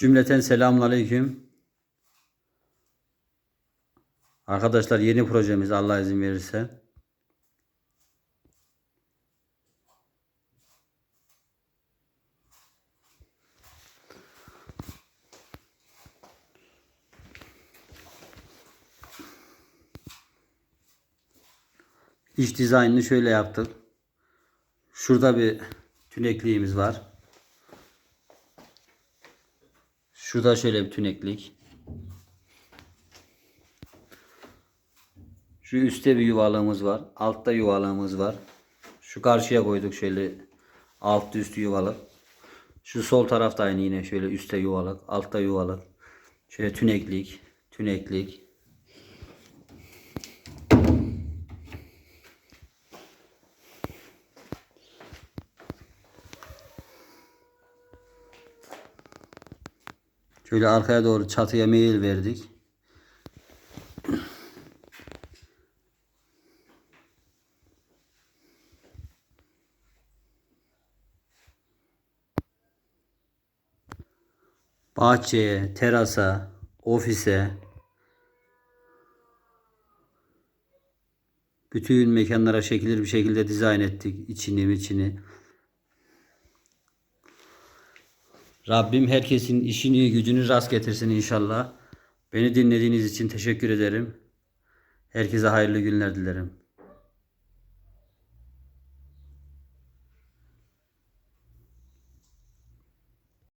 Cümleten selamun aleyküm. Arkadaşlar yeni projemiz Allah izin verirse. İç dizaynını şöyle yaptık. Şurada bir tünekliğimiz var. Şurada şöyle bir tüneklik. Şu üstte bir yuvalığımız var. Altta yuvalığımız var. Şu karşıya koyduk şöyle alt üstü yuvalık. Şu sol tarafta aynı yine şöyle üstte yuvalık, altta yuvalık. Şöyle tüneklik, tüneklik. Şöyle arkaya doğru çatıya meyil verdik. Bahçeye, terasa, ofise, bütün mekanlara şekilli bir şekilde dizayn ettik içini içini. Rabbim herkesin işini gücünü rast getirsin inşallah. Beni dinlediğiniz için teşekkür ederim. Herkese hayırlı günler dilerim.